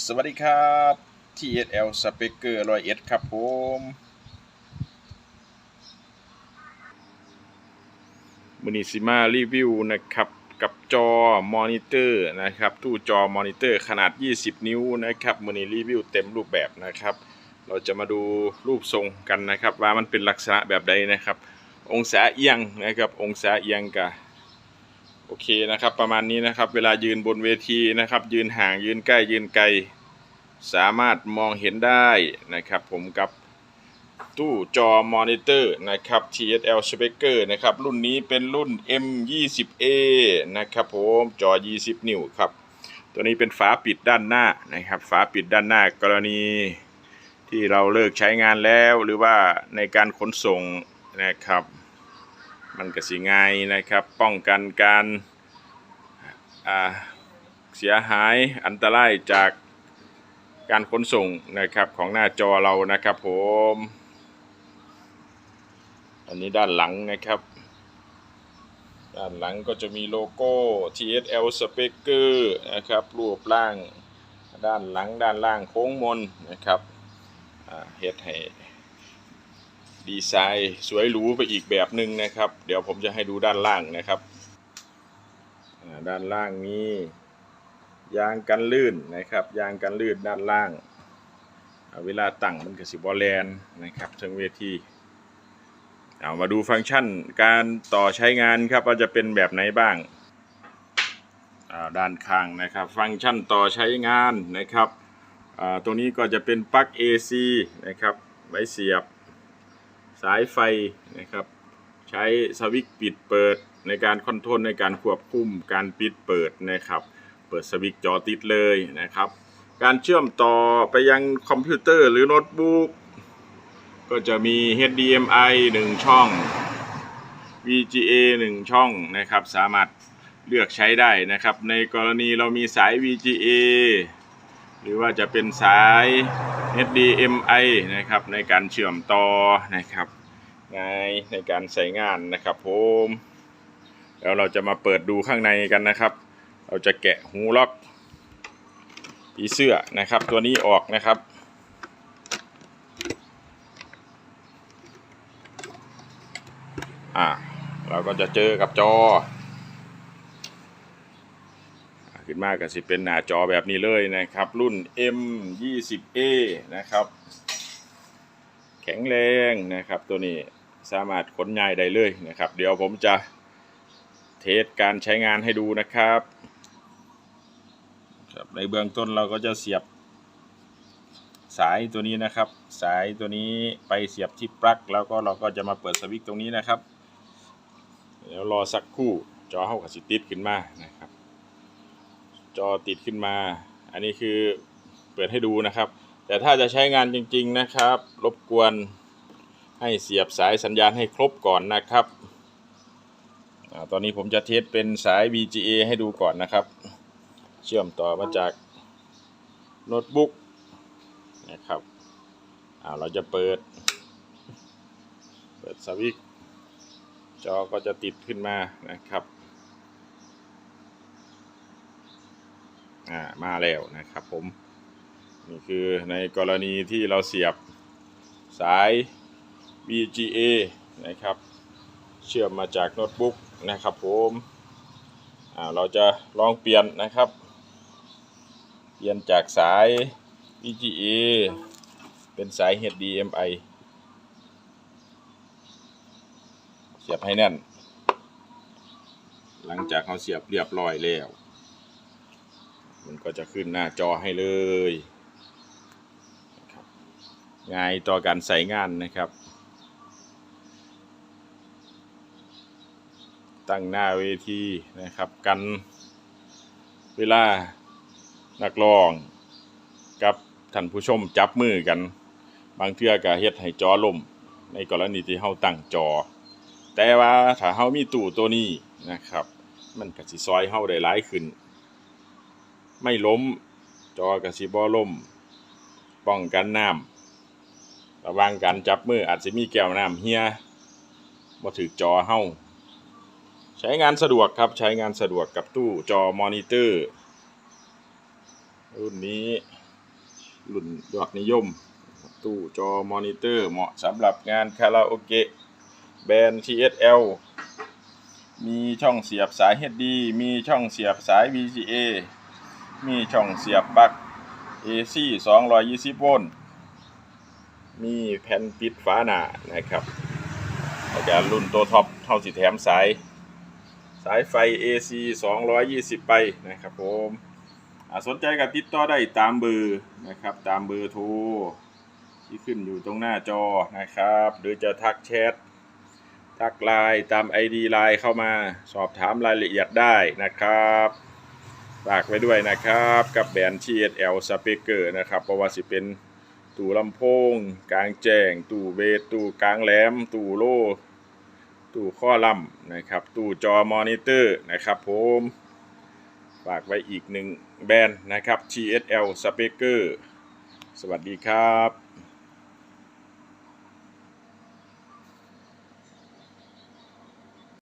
สวัสดีครับ TSL Speaker 101ครับผมมือนิซิมารีวิวนะครับ กับจอมอนิเตอร์นะครับ ตู้จอมอนิเตอร์ขนาด 20 นิ้วนะครับมือนี้รีวิวเต็มรูปแบบนะครับ เราจะมาดูรูปทรงกันนะครับ ว่ามันเป็นลักษณะแบบใดนะครับ องศาเอียงนะครับ องศาเอียงกับ โอเคนะครับ ประมาณนี้นะครับ เวลายืนบนเวทีนะครับ ยืนห่างยืนใกล้ยืนไกล สามารถมองเห็นได้นะครับ ผมกับตู้จอมอนิเตอร์นะครับ TSL Speaker นะครับ รุ่นนี้เป็นรุ่น M20A นะครับผมจอ 20 นิ้วครับ ตัวนี้เป็นฝาปิดด้านหน้านะครับ ฝาปิดด้านหน้ากรณีที่เราเลิกใช้งานแล้วหรือว่าในการขนส่งนะครับ มันก็สิง่ายนะครับ ป้องกันการ เสียหายอันตรายจากการขนส่งนะครับของหน้าจอเรานะครับผม อันนี้ด้านหลังนะครับ ด้านหลังก็จะมีโลโก้ TSL Speaker นะครับรูปร่าง ด้านหลังด้านล่างโค้งมนนะครับเฮ็ดให้ดีไซน์สวยหรูไปอีกแบบหนึ่งนะครับ เดี๋ยวผมจะให้ดูด้านล่างนะครับ ด้านล่างมียางกันลื่นนะครับยางกันลื่นด้านล่าง เวลาตั้งมันก็สิบอแลนนะครับทั้งเวทีเอามาดูฟังก์ชันการต่อใช้งานครับว่าจะเป็นแบบไหนบ้างาด้านข้างนะครับ ฟังก์ชันต่อใช้งานนะครับตรงนี้ก็จะเป็นปลั๊ก AC นะครับไว้เสียบสายไฟนะครับ ใช้สวิตช์ปิดเปิด ในการคอนโทรลในการควบคุมการปิดเปิดนะครับ เปิดสวิตช์จอติดเลยนะครับ การเชื่อมต่อไปยังคอมพิวเตอร์หรือโน้ตบุ๊กก็จะมี HDMI 1 ช่อง VGA 1 ช่องนะครับ สามารถเลือกใช้ได้นะครับ ในกรณีเรามีสาย VGA หรือว่าจะเป็นสาย HDMI นะครับในการเชื่อมต่อนะครับง่ายในการใช้งานนะครับผม แล้วเราจะมาเปิดดูข้างในกันนะครับ เราจะแกะหูล็อกผีเสื้อนะครับ ตัวนี้ออกนะครับ อ่า เราก็จะเจอกับจอ ขึ้นมากก็สิเป็นหน้าจอแบบนี้เลยนะครับ รุ่น M20A นะครับ แข็งแรงนะครับตัวนี้สามารถขนย้ายได้เลยนะครับ เดี๋ยวผมจะ เทสการใช้งานให้ดูนะครับครับ ในเบื้องต้นเราก็จะเสียบสายตัวนี้นะครับ สายตัวนี้ไปเสียบที่ปลั๊กแล้วก็เราก็จะมาเปิดสวิตช์ตรงนี้นะครับเดี๋ยวรอสักครู่จอเข้ากับสิติดขึ้นมานะครับ จอติดขึ้นมา อันนี้คือเปิดให้ดูนะครับ แต่ถ้าจะใช้งานจริง ๆนะครับ รบกวนให้เสียบสายสัญญาณให้ครบก่อนนะครับ ตอนนี้ผมจะเทสเป็นสาย VGA ให้ดูก่อนนะครับ เชื่อมต่อมาจากโน้ตบุ๊กนะครับเราจะเปิด เปิดสวิตช์จอก็จะติดขึ้นมานะครับมาแล้วนะครับผม นี่คือในกรณีที่เราเสียบสาย VGA นะครับ เชื่อมมาจากโน้ตบุ๊ก นะครับผมเราจะลองเปลี่ยนนะครับ เปลี่ยนจากสาย VGA เป็นสาย HDMI เสียบให้แน่น หลังจากเราเสียบเรียบร้อยแล้ว มันก็จะขึ้นหน้าจอให้เลย ง่ายต่อการใส่งานนะครับ ตั้งหน้าเวทีนะครับ กันเวลานักร้องกับท่านผู้ชมจับมือกัน บางเทื่อก็เฮ็ดให้จอล่ม ในกรณีที่เฮาตั้งจอ แต่ว่าถ้าเฮามีตู้ตัวนี้นะครับ มันก็สิซอยเฮาได้หลายขึ้น ไม่ล้มจอกระสิบอล่ม ป้องกันน้ำระวังการจับมืออาจจะมีแก้วน้ำเฮียบ่ถือจอเฮา ใช้งานสะดวกครับใช้งานสะดวกกับตู้จอมอนิเตอร์ รุ่นนี้รุ่นยอดนิยม ตู้จอมอนิเตอร์เหมาะสำหรับงานคาราโอเกะแบรนด์ TSL มีช่องเสียบสาย HD มีช่องเสียบสาย VGA มีช่องเสียบปลั๊ก AC 220 โวลต์ มีแผ่นปิดฝาหน้านะครับแล้วก็รุ่นตัวท็อปเท่าสิแถมสาย สายไฟ AC 220 ไปนะครับผมสนใจกับติดต่อได้ตามเบอร์นะครับตามเบอร์โทรที่ขึ้นอยู่ตรงหน้าจอนะครับ หรือจะทักแชททักไลน์ตาม ID ไลน์เข้ามาสอบถามรายละเอียดได้นะครับฝากไว้ด้วยนะครับกับแบรนด์ TSL Speaker นะครับเพราะว่าสิเป็นตู้ลำโพง กลางแจ้ง ตู้เบสตู้กลางแหลม ตู้โล ตู้ข้อล่ำนะครับ ตู้จอมอนิเตอร์นะครับผมฝากไว้อีกหนึ่งแบรนด์นะครับ TSL Speaker สวัสดีครับ